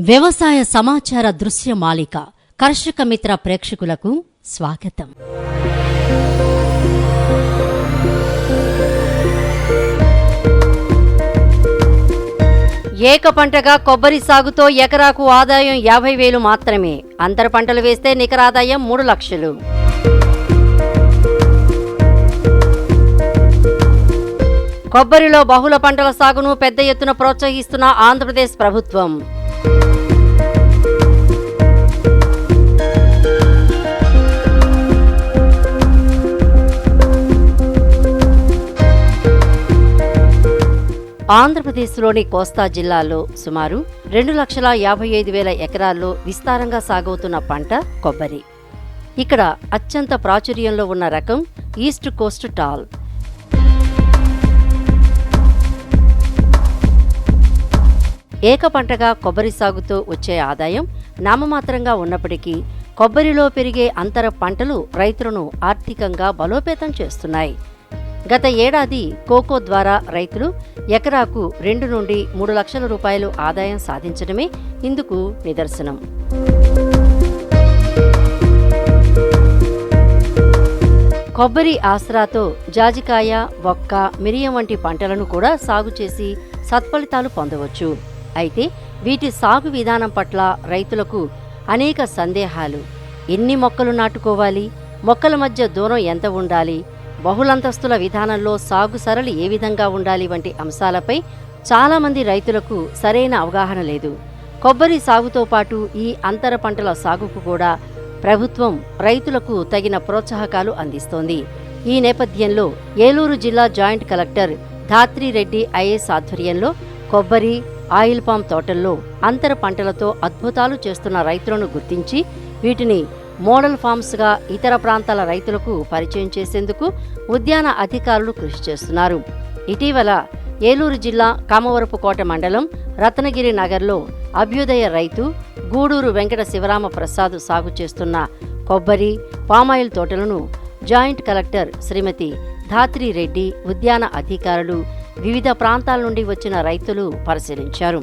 వ్యవసాయ సమాచార దృశ్య మాలిక కర్షక మిత్ర ప్రేక్షకులకు స్వాగతం. ఏక పంటగా కొబ్బరి సాగుతో ఎకరాకు ఆదాయం యాభై వేలు మాత్రమే. అంతర పంటలు వేస్తే నికర ఆదాయం మూడు లక్షలు. కొబ్బరిలో బహుళ పంటల సాగును పెద్ద ఎత్తున ప్రోత్సహిస్తున్న ఆంధ్రప్రదేశ్ ప్రభుత్వం. ఆంధ్రప్రదేశ్లోని కోస్తా జిల్లాలో సుమారు రెండు లక్షల యాభై ఐదు వేల ఎకరాల్లో విస్తారంగా సాగవుతున్న పంట కొబ్బరి. ఇక్కడ అత్యంత ప్రాచుర్యంలో ఉన్న రకం ఈస్ట్ కోస్ట్ టాల్. ఏక పంటగా కొబ్బరి సాగుతో వచ్చే ఆదాయం నామమాత్రంగా ఉన్నప్పటికీ కొబ్బరిలో పెరిగే అంతర పంటలు రైతులను ఆర్థికంగా బలోపేతం చేస్తున్నాయి. గత ఏడాది కోకో ద్వారా రైతులు ఎకరాకు రెండు నుండి మూడు లక్షల రూపాయలు ఆదాయం సాధించడమే ఇందుకు నిదర్శనం. కొబ్బరి ఆసరాతో జాజికాయ వక్క మిరియం వంటి పంటలను కూడా సాగు చేసి సత్ఫలితాలు పొందవచ్చు. అయితే వీటి సాగు విధానం పట్ల రైతులకు అనేక సందేహాలు. ఎన్ని మొక్కలు నాటుకోవాలి? మొక్కల మధ్య దూరం ఎంత ఉండాలి? బహుళంతస్తుల విధానంలో సాగు సరళి ఏ విధంగా ఉండాలి వంటి అంశాలపై చాలామంది రైతులకు సరైన అవగాహన లేదు. కొబ్బరి సాగుతో పాటు ఈ అంతర పంటల సాగుకు కూడా ప్రభుత్వం రైతులకు తగిన ప్రోత్సాహకాలు అందిస్తోంది. ఈ నేపథ్యంలో ఏలూరు జిల్లా జాయింట్ కలెక్టర్ ధాత్రిరెడ్డి ఐఏఎస్ ఆధ్వర్యంలో కొబ్బరి ఆయిల్ పామ్ తోటల్లో అంతర పంటలతో అద్భుతాలు చేస్తున్న రైతులను గుర్తించి వీటిని మోడల్ ఫామ్స్గా ఇతర ప్రాంతాల రైతులకు పరిచయం చేసేందుకు ఉద్యాన అధికారులు కృషి చేస్తున్నారు. ఇటీవల ఏలూరు జిల్లా కామవరపుకోట మండలం రత్నగిరి నగర్లో అభ్యుదయ రైతు గూడూరు వెంకట శివరామ ప్రసాద్ సాగు చేస్తున్న కొబ్బరి పామాయిల్ తోటలను జాయింట్ కలెక్టర్ శ్రీమతి ధాత్రి రెడ్డి ఉద్యాన అధికారులు వివిధ ప్రాంతాల నుండి వచ్చిన రైతులు పరిశీలించారు.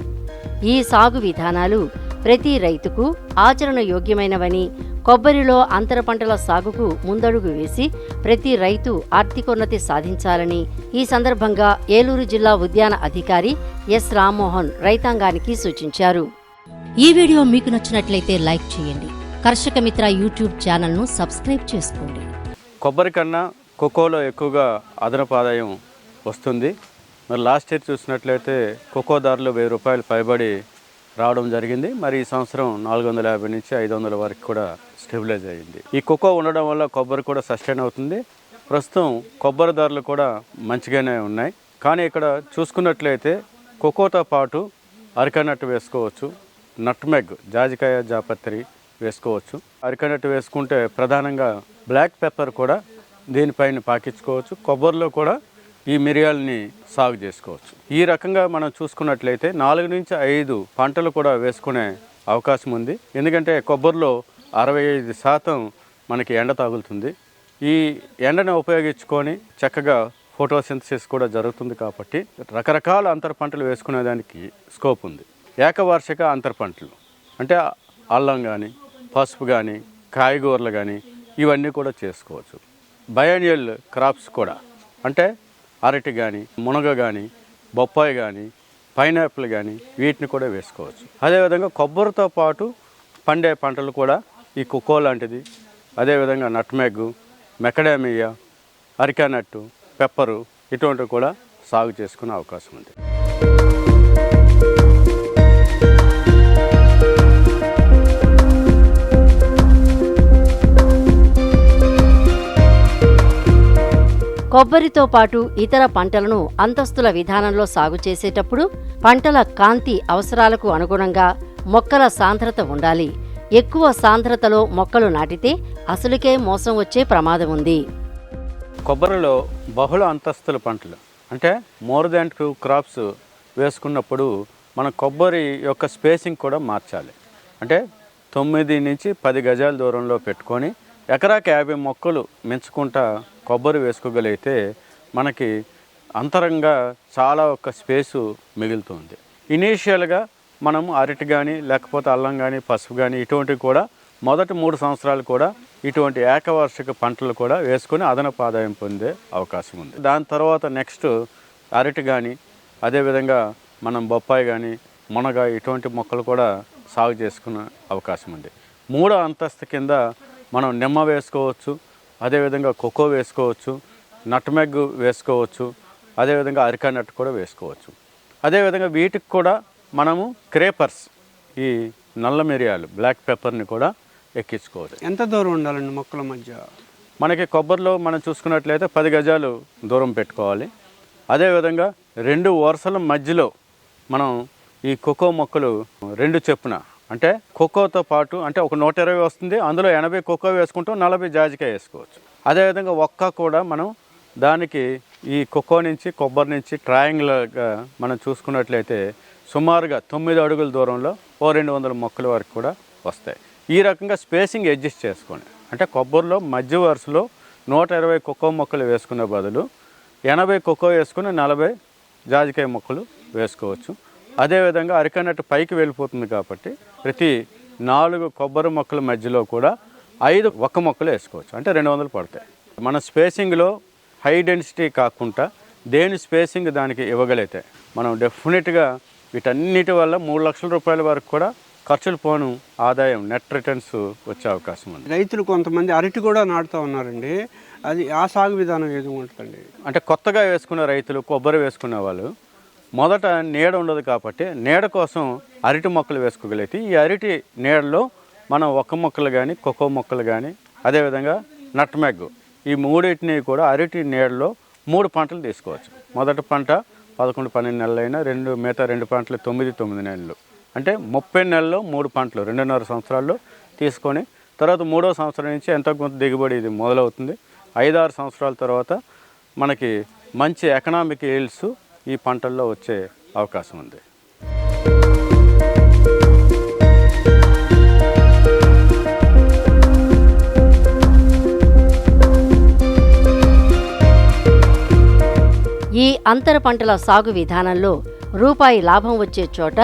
ఈ సాగు విధానాలు ప్రతి రైతుకు ఆచరణ యోగ్యమైనవని కొబ్బరిలో అంతర పంటల సాగుకు ముందడుగు వేసి ప్రతి రైతు ఆర్థికోన్నతి సాధించాలని ఈ సందర్భంగా ఏలూరు జిల్లా ఉద్యాన అధికారి ఎస్ రామ్మోహన్ రైతాంగానికి సూచించారు. ఈ వీడియో మీకు నచ్చినట్లయితే లైక్ చేయండి. కర్షక మిత్ర యూట్యూబ్ ఛానల్ను సబ్స్క్రైబ్ చేసుకోండి. కొబ్బరి కన్నా కోకోలో ఎక్కువగా అదనపు ఆదాయం వస్తుంది. మరి లాస్ట్ ఇయర్ చూసినట్లయితే కోకో ధరలు వెయ్యి రూపాయలు పైబడి రావడం జరిగింది. మరి ఈ సంవత్సరం నాలుగు వందల యాభై నుంచి ఐదు వందల వరకు కూడా స్టెబిలైజ్ అయ్యింది ఈ కోకో ఉండడం వల్ల కొబ్బరి కూడా సస్టైన్ అవుతుంది. ప్రస్తుతం కొబ్బరి ధరలు కూడా మంచిగానే ఉన్నాయి. కానీ ఇక్కడ చూసుకున్నట్లయితే కోకోతో పాటు అరికనట్టు వేసుకోవచ్చు నట్మెగ్ జాజికాయ జాపత్రి వేసుకోవచ్చు. అరికనట్టు వేసుకుంటే ప్రధానంగా బ్లాక్ పెప్పర్ కూడా దీనిపైన పాకించుకోవచ్చు. కొబ్బరిలో కూడా ఈ మిరియాలని సాగు చేసుకోవచ్చు. ఈ రకంగా మనం చూసుకున్నట్లయితే నాలుగు నుంచి ఐదు పంటలు కూడా వేసుకునే అవకాశం ఉంది. ఎందుకంటే కొబ్బరిలో అరవై ఐదు శాతం మనకి ఎండ తగులుతుంది. ఈ ఎండను ఉపయోగించుకొని చక్కగా ఫోటోసింథసిస్ కూడా జరుగుతుంది కాబట్టి రకరకాల అంతర పంటలు వేసుకునేదానికి స్కోప్ ఉంది. ఏకవార్షిక అంతర పంటలు అంటే అల్లం కానీ పసుపు కానీ కాయగూరలు కానీ ఇవన్నీ కూడా చేసుకోవచ్చు. బయానియల్ క్రాప్స్ కూడా అంటే అరటి కానీ మునగ కానీ బొప్పాయి కానీ పైనాపిల్ కానీ వీటిని కూడా వేసుకోవచ్చు. అదేవిధంగా కొబ్బరితో పాటు పండే పంటలు కూడా ఈ కుక్కో లాంటిది. అదేవిధంగా నట్మెగ్గు మెకడామియా అరికానట్టు పెప్పరు ఇటువంటివి కూడా సాగు చేసుకునే అవకాశం ఉంది. కొబ్బరితో పాటు ఇతర పంటలను అంతస్తుల విధానంలో సాగు చేసేటప్పుడు పంటల కాంతి అవసరాలకు అనుగుణంగా మొక్కల సాంద్రత ఉండాలి. ఎక్కువ సాంద్రతలో మొక్కలు నాటితే అసలుకే మోసం వచ్చే ప్రమాదం ఉంది. కొబ్బరిలో బహుళ అంతస్తుల పంటలు అంటే మోర్ దాన్ టూ క్రాప్స్ వేసుకున్నప్పుడు మన కొబ్బరి యొక్క స్పేసింగ్ కూడా మార్చాలి. అంటే తొమ్మిది నుంచి పది గజాల దూరంలో పెట్టుకొని ఎకరాకి యాభై మొక్కలు మెంచుకుంటా కొబ్బరి వేసుకోగలిగితే మనకి అంతరంగా చాలా ఒక స్పేసు మిగులుతుంది. ఇనీషియల్గా మనం అరటి కానీ లేకపోతే అల్లం కానీ పసుపు కానీ ఇటువంటివి కూడా మొదటి మూడు సంవత్సరాలు కూడా ఇటువంటి ఏకవార్షిక పంటలు కూడా వేసుకొని అదనపు ఆదాయం పొందే అవకాశం ఉంది. దాని తర్వాత నెక్స్ట్ అరటి కానీ అదేవిధంగా మనం బొప్పాయి కానీ మునగ ఇటువంటి మొక్కలు కూడా సాగు చేసుకునే అవకాశం ఉంది. మూడో అంతస్తు కింద మనం నిమ్మ వేసుకోవచ్చు అదేవిధంగా కొక్కో వేసుకోవచ్చు నట్మెగ్ వేసుకోవచ్చు అదేవిధంగా అరికా నట్టు కూడా వేసుకోవచ్చు. అదేవిధంగా వీటికి కూడా మనము క్రేపర్స్ ఈ నల్ల మిరియాలు బ్లాక్ పెప్పర్ని కూడా ఎక్కించుకోవచ్చు. ఎంత దూరం ఉండాలండి మొక్కల మధ్య? మనకి కొబ్బరిలో మనం చూసుకున్నట్లయితే పది గజాలు దూరం పెట్టుకోవాలి. అదేవిధంగా రెండు వరుసల మధ్యలో మనం ఈ కోకో మొక్కలు రెండు చెప్పున అంటే ఖోఖోతో పాటు అంటే ఒక నూట ఇరవై వస్తుంది అందులో ఎనభై కోకో వేసుకుంటాం నలభై జాజికాయ వేసుకోవచ్చు. అదేవిధంగా ఒక్క కూడా మనం దానికి ఈ ఖోఖో నుంచి కొబ్బరి నుంచి ట్రయాంగిల్గా మనం చూసుకున్నట్లయితే సుమారుగా తొమ్మిది అడుగుల దూరంలో ఓ రెండు వందల మొక్కల వరకు కూడా వస్తాయి. ఈ రకంగా స్పేసింగ్ అడ్జస్ట్ చేసుకోండి. అంటే కొబ్బరిలో మధ్య వరుసలో నూట ఇరవై కొక్కో మొక్కలు వేసుకునే బదులు ఎనభై కొక్కో వేసుకుని నలభై జాజికాయ మొక్కలు వేసుకోవచ్చు. అదేవిధంగా అరికన్నట్టు పైకి వెళ్ళిపోతుంది కాబట్టి ప్రతి నాలుగు కొబ్బరి మొక్కల మధ్యలో కూడా ఐదు ఒక్క మొక్కలు వేసుకోవచ్చు. అంటే రెండు వందలు పడతాయి. మన స్పేసింగ్లో హై డెన్సిటీ కాకుండా దేని స్పేసింగ్ దానికి ఇవ్వగలిగితే మనం డెఫినెట్గా వీటన్నిటి వల్ల మూడు లక్షల రూపాయల వరకు కూడా ఖర్చులు పోను. ఆదాయం నెట్ రిటర్న్స్ వచ్చే అవకాశం ఉంది. రైతులు కొంతమంది అరటి కూడా నాటుతూ ఉన్నారండి. అది ఆ సాగు విధానం ఏది ఉంటుందండి? అంటే కొత్తగా వేసుకున్న రైతులు కొబ్బరి వేసుకునే వాళ్ళు మొదట నీడ ఉండదు కాబట్టి నీడ కోసం అరటి మొక్కలు వేసుకోగలిగితే ఈ అరటి నీడలో మనం ఒక్క మొక్కలు కానీ కొక్కో మొక్కలు కానీ అదేవిధంగా నట్మెగ్ ఈ మూడింటిని కూడా అరటి నీడలో మూడు పంటలు తీసుకోవచ్చు. మొదటి పంట పదకొండు పన్నెండు నెలలైనా రెండు మిగతా రెండు పంటలు తొమ్మిది తొమ్మిది నెలలు. అంటే ముప్పై నెలల్లో మూడు పంటలు రెండున్నర సంవత్సరాల్లో తీసుకొని తర్వాత మూడో సంవత్సరం నుంచి ఎంతో కొంత దిగుబడి ఇది మొదలవుతుంది. ఐదారు సంవత్సరాల తర్వాత మనకి మంచి ఎకనామిక్ ఈల్డ్స్ ఈ పంటల్లో వచ్చే అవకాశం ఉంది. ఈ అంతర పంటల సాగు విధానంలో రూపాయి లాభం వచ్చే చోట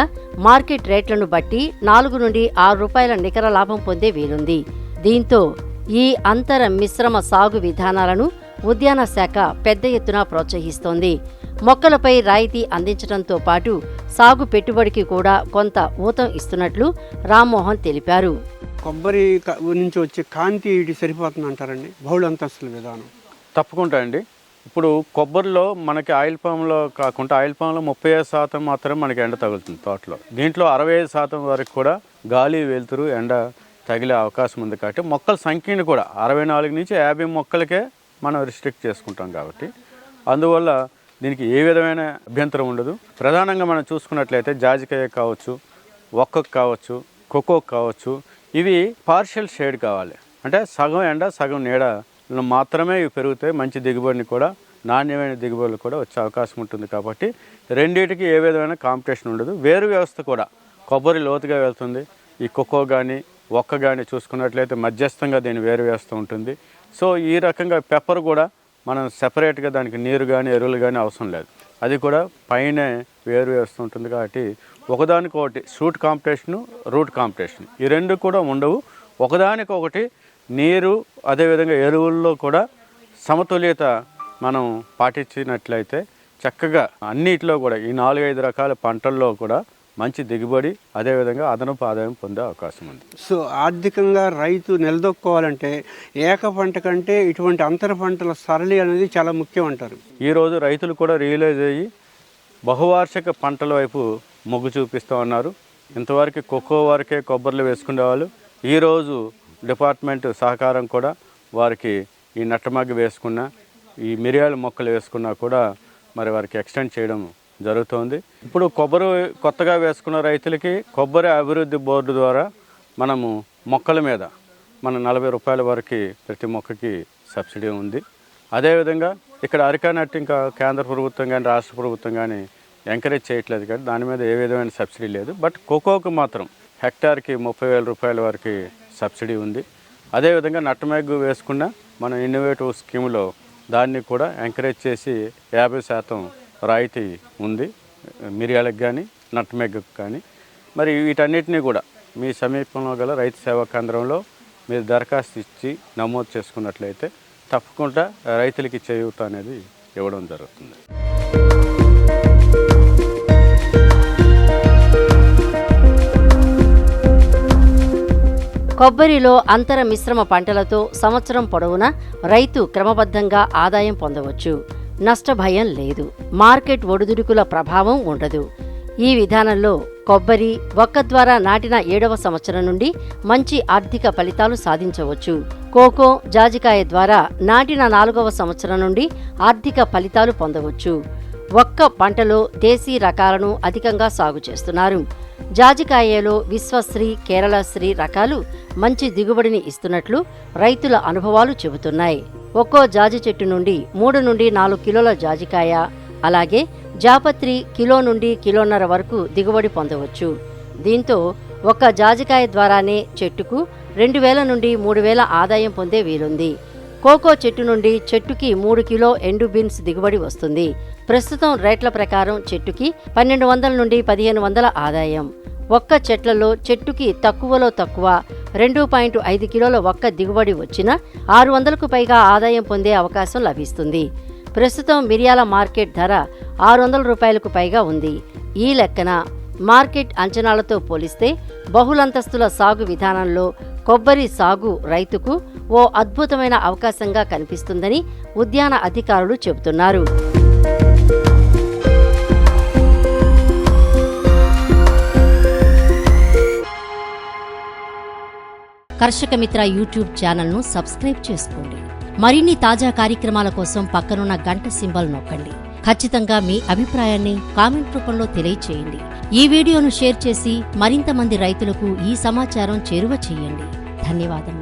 మార్కెట్ రేట్లను బట్టి నాలుగు నుండి ఆరు రూపాయల నికర లాభం పొందే వీలుంది. దీంతో ఈ అంతర మిశ్రమ సాగు విధానాలను ఉద్యాన శాఖ పెద్ద ఎత్తున ప్రోత్సహిస్తోంది. మొక్కలపై రాయితీ అందించడంతో పాటు సాగు పెట్టుబడికి కూడా కొంత ఊతం ఇస్తున్నట్లు రామ్మోహన్ తెలిపారు. కొబ్బరి నుంచి వచ్చే కాంతి ఇది సరిపోతుంది అంటారండి. బహుళ అంతస్తుల విధానం. తప్పకుండా అండి. ఇప్పుడు కొబ్బరిలో మనకి ఆయిల్ పామ్లో కాకుండా ఆయిల్ పామ్లో ముప్పై ఐదు శాతం మాత్రమే మనకి ఎండ తగులుతుంది తోటలో. దీంట్లో అరవై ఐదు శాతం వరకు కూడా గాలి వెలుతురు ఎండ తగిలే అవకాశం ఉంది కాబట్టి మొక్కల సంఖ్యను కూడా అరవై నాలుగు నుంచి యాభై మొక్కలకే మనం రిస్ట్రిక్ట్ చేసుకుంటాం కాబట్టి అందువల్ల దీనికి ఏ విధమైన అభ్యంతరం ఉండదు. ప్రధానంగా మనం చూసుకున్నట్లయితే జాజికాయ కావచ్చు ఒక్కకు కావచ్చు ఖోఖో కావచ్చు ఇవి పార్షియల్ షేడ్ కావాలి. అంటే సగం ఎండ సగం నీడ మాత్రమే ఇవి పెరుగుతాయి. మంచి దిగుబడిని కూడా నాణ్యమైన దిగుబడులు కూడా వచ్చే అవకాశం ఉంటుంది కాబట్టి రెండింటికి ఏ విధమైన కాంపిటీషన్ ఉండదు. వేరు వ్యవస్థ కూడా కొబ్బరి లోతుగా వెళ్తుంది. ఈ ఖోఖో కానీ ఒక్క కానీ చూసుకున్నట్లయితే మధ్యస్థంగా దీని వేరు వ్యవస్థ ఉంటుంది. సో ఈ రకంగా పెప్పర్ కూడా మనం సెపరేట్గా దానికి నీరు కానీ ఎరువులు కానీ అవసరం లేదు. అది కూడా పైన వేరు వేస్తుంటుంది కాబట్టి ఒకదానికొకటి షూట్ కాంపిటీషను రూట్ కాంపిటీషన్. ఈ రెండు కూడా ఉండవు. ఒకదానికొకటి నీరు అదేవిధంగా ఎరువుల్లో కూడా సమతుల్యత మనం పాటించినట్లయితే చక్కగా అన్నిటిలో కూడా ఈ నాలుగైదు రకాల పంటల్లో కూడా మంచి దిగుబడి అదేవిధంగా అదనపు ఆదాయం పొందే అవకాశం ఉంది. సో ఆర్థికంగా రైతు నిలదొక్కోవాలంటే ఏక పంట కంటే ఇటువంటి అంతర పంటల సరళి అనేది చాలా ముఖ్యం అంటారు. ఈరోజు రైతులు కూడా రియలైజ్ అయ్యి బహువార్షిక పంటల వైపు మొగ్గు చూపిస్తూ ఉన్నారు. ఇంతవరకు కొక్కో వరకే కొబ్బరిలు వేసుకునేవాళ్ళు ఈరోజు డిపార్ట్మెంట్ సహకారం కూడా వారికి ఈ నట్టమగ్గి వేసుకున్న ఈ మిరియాల మొక్కలు వేసుకున్నా కూడా మరి వారికి ఎక్స్టెండ్ చేయడం జరుగుతోంది. ఇప్పుడు కొబ్బరి కొత్తగా వేసుకున్న రైతులకి కొబ్బరి అభివృద్ధి బోర్డు ద్వారా మనము మొక్కల మీద మన నలభై రూపాయల వరకు ప్రతి మొక్కకి సబ్సిడీ ఉంది. అదేవిధంగా ఇక్కడ అరికానట్టు ఇంకా కేంద్ర ప్రభుత్వం కానీ రాష్ట్ర ప్రభుత్వం కానీ ఎంకరేజ్ చేయట్లేదు కానీ దాని మీద ఏ విధమైన సబ్సిడీ లేదు. బట్ కోకోకు మాత్రం హెక్టార్కి ముప్పై వేల రూపాయల వరకు సబ్సిడీ ఉంది. అదేవిధంగా నట్టమేగు వేసుకున్న మన ఇన్నోవేటివ్ స్కీమ్లో దాన్ని కూడా ఎంకరేజ్ చేసి యాభై శాతం రాయితీ ఉంది మిరియాలకు కానీ నట్మెగ్కు కానీ. మరి వీటన్నిటినీ కూడా మీ సమీపంలో గల రైతు సేవా కేంద్రంలో మీరు దరఖాస్తు ఇచ్చి నమోదు చేసుకున్నట్లయితే తప్పకుండా రైతులకి చేయూత అనేది ఇవ్వడం జరుగుతుంది. కొబ్బరిలో అంతర మిశ్రమ పంటలతో సంవత్సరం పొడవునా రైతు క్రమబద్ధంగా ఆదాయం పొందవచ్చు. నష్టభయం లేదు. మార్కెట్ ఒడిదుడుకుల ప్రభావం ఉండదు. ఈ విధానంలో కొబ్బరి ఒక్క ద్వారా నాటిన ఏడవ సంవత్సరం నుండి మంచి ఆర్థిక ఫలితాలు సాధించవచ్చు. కోకో జాజికాయ ద్వారా నాటిన నాలుగవ సంవత్సరం నుండి ఆర్థిక ఫలితాలు పొందవచ్చు. ఒక్క పంటలో దేశీ రకాలను అధికంగా సాగు చేస్తున్నారు. జాజికాయలో విశ్వశ్రీ కేరళశ్రీ రకాలు మంచి దిగుబడిని ఇస్తున్నట్లు రైతుల అనుభవాలు చెబుతున్నాయి. ఒక్కో జాజి చెట్టు నుండి మూడు నుండి నాలుగు కిలోల జాజికాయ అలాగే జాపత్రి కిలో నుండి కిలోన్నర వరకు దిగుబడి పొందవచ్చు. దీంతో ఒక్క జాజికాయ ద్వారానే చెట్టుకు రెండు వేల నుండి మూడు వేల ఆదాయం పొందే వీలుంది. కోకో చెట్టు నుండి చెట్టుకి మూడు కిలో ఎండు బీన్స్ దిగుబడి వస్తుంది. ప్రస్తుతం రేట్ల ప్రకారం చెట్టుకి పన్నెండు వందల నుండి పదిహేను వందల ఆదాయం. ఒక్క చెట్లలో చెట్టుకి తక్కువలో తక్కువ రెండు పాయింట్ ఐదు కిలోల ఒక్క దిగుబడి వచ్చిన ఆరు వందలకు పైగా ఆదాయం పొందే అవకాశం లభిస్తుంది. ప్రస్తుతం మిరియాల మార్కెట్ ధర ఆరు వందల రూపాయలకు పైగా ఉంది. ఈ లెక్కన మార్కెట్ అంచనాలతో పోలిస్తే బహుళంతస్తుల సాగు విధానంలో కొబ్బరి సాగు రైతుకు ఓ అద్భుతమైన అవకాశంగా కనిపిస్తుందని ఉద్యాన అధికారులు చెబుతున్నారు. కర్షక మిత్ర యూట్యూబ్ ఛానల్ను సబ్స్క్రైబ్ చేసుకోండి. మరిన్ని తాజా కార్యక్రమాల కోసం పక్కనున్న గంట సింబల్ నొక్కండి. ఖచ్చితంగా మీ అభిప్రాయాన్ని కామెంట్ రూపంలో తెలియచేయండి. ఈ వీడియోను షేర్ చేసి మరింత మంది రైతులకు ఈ సమాచారం చేరువ చేయండి. ధన్యవాదములు.